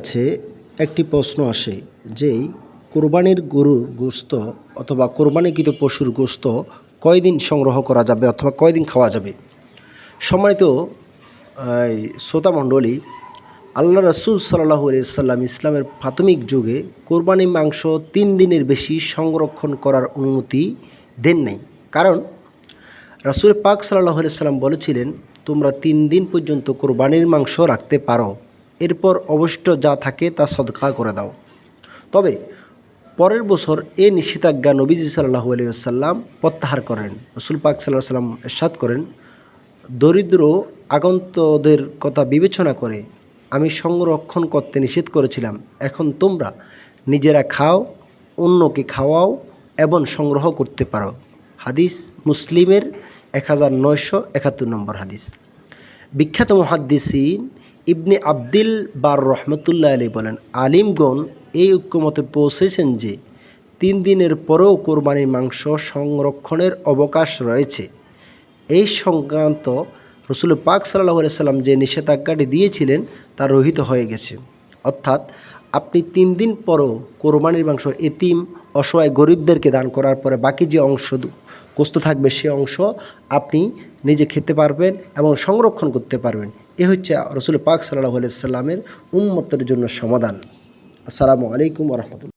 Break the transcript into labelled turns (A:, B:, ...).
A: আছে, একটি প্রশ্ন আসে যে কোরবানির গরুর গোস্ত অথবা কোরবানিকৃত পশুর গোস্ত কয়দিন সংগ্রহ করা যাবে অথবা কয়দিন খাওয়া যাবে? সম্মানিত শ্রোতা মণ্ডলী, আল্লাহ রসুল সাল্লাহ সাল্লাম ইসলামের প্রাথমিক যুগে কোরবানি মাংস তিন দিনের বেশি সংরক্ষণ করার অনুমতি দেন নাই। কারণ, রাসুল পাক সাল্লাহ সাল্লাম বলেছিলেন, তোমরা তিন দিন পর্যন্ত কোরবানির মাংস রাখতে পারো। এরপর অবশিষ্ট যা থাকে তা সদকা করে দাও। তবে পরের বছর এ নিষেধাজ্ঞা নবীজি সাল্লাহ আলিয়াল্লাম প্রত্যাহার করেন। রসুল পাক সাল্লাহ সাল্লাম এরশাদ করেন, দরিদ্র আগন্তদের কথা বিবেচনা করে আমি সংরক্ষণ করতে নিষেধ করেছিলাম। এখন তোমরা নিজেরা খাও, অন্যকে খাওয়াও এবং সংগ্রহ করতে পারো। হাদিস মুসলিমের এক হাজার নয়শো একাত্তর নম্বর হাদিস। বিখ্যাত মহাদ্দিসিন ইবনে আব্দিল বার রহমতুল্লাহ আলী বলেন, আলিমগণ এই ঐক্যমতে পৌঁছেছেন যে তিন দিনের পরেও কোরবানির মাংস সংরক্ষণের অবকাশ রয়েছে। এই সংক্রান্ত রসুল পাক সাল্লাহ সাল্লাম যে নিষেধাজ্ঞাটি দিয়েছিলেন, তা রহিত হয়ে গেছে। অর্থাৎ আপনি তিন দিন পরও কোরবানির মাংস, এতিম, অসহায় গরিবদেরকে দান করার পরে বাকি যে অংশ কস্ত থাকবে, সে অংশ আপনি নিজে খেতে পারবেন এবং সংরক্ষণ করতে পারবেন। এ হচ্ছে রসুল পাক সাল্লাহ সাল্লামের উন্মত্তের জন্য সমাধান। আসসালামু আলাইকুম রহমতুল্লাহ।